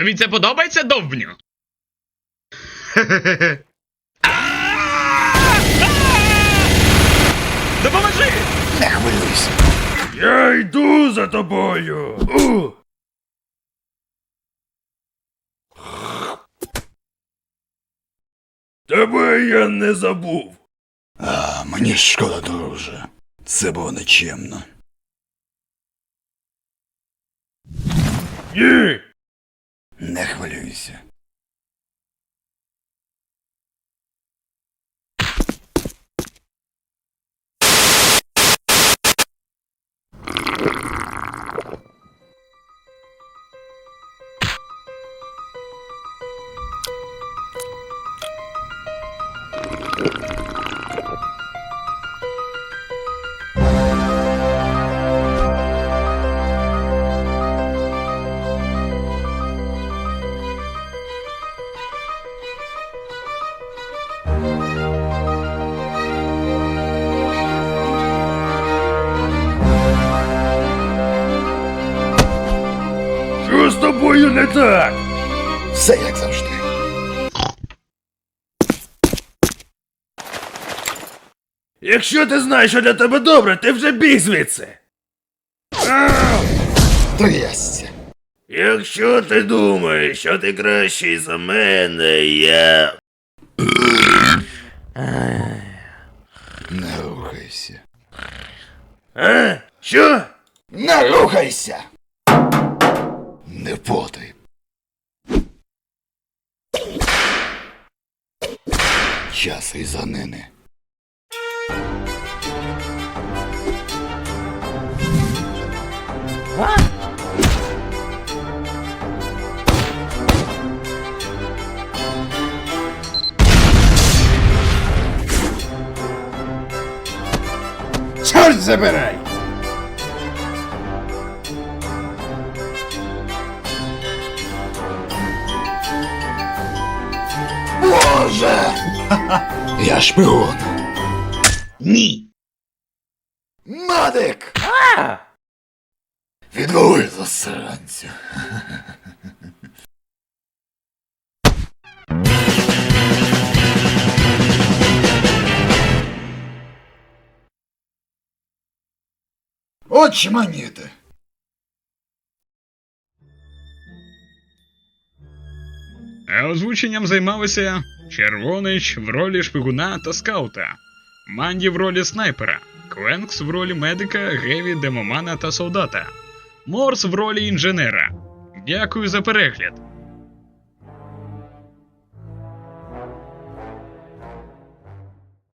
Тобі це подобається, довбню? Допоможи! Не хвилюйся. Я йду за тобою. Тебе я не забув. А, мені шкода, друже. Це було нечемно. Ні. Не хвилюйся. Що тобою не так? Все як завжди. Якщо ти знаєш, що для тебе добре, ти вже біг звідси. Трясся. Якщо ти думаєш, що ти кращий за мене, я. Не рухайся. А? Що? Не рухайся! Час різанини. Чорт забирай! Боже! Я шпигун. Ні. Медик! Відловив засранця. Очі монети. А озвученням займалися Червонич в ролі шпигуна та скаута, Манді в ролі снайпера, Квенкс в ролі медика, Геві, демомана та солдата, Морс в ролі інженера. Дякую за перегляд.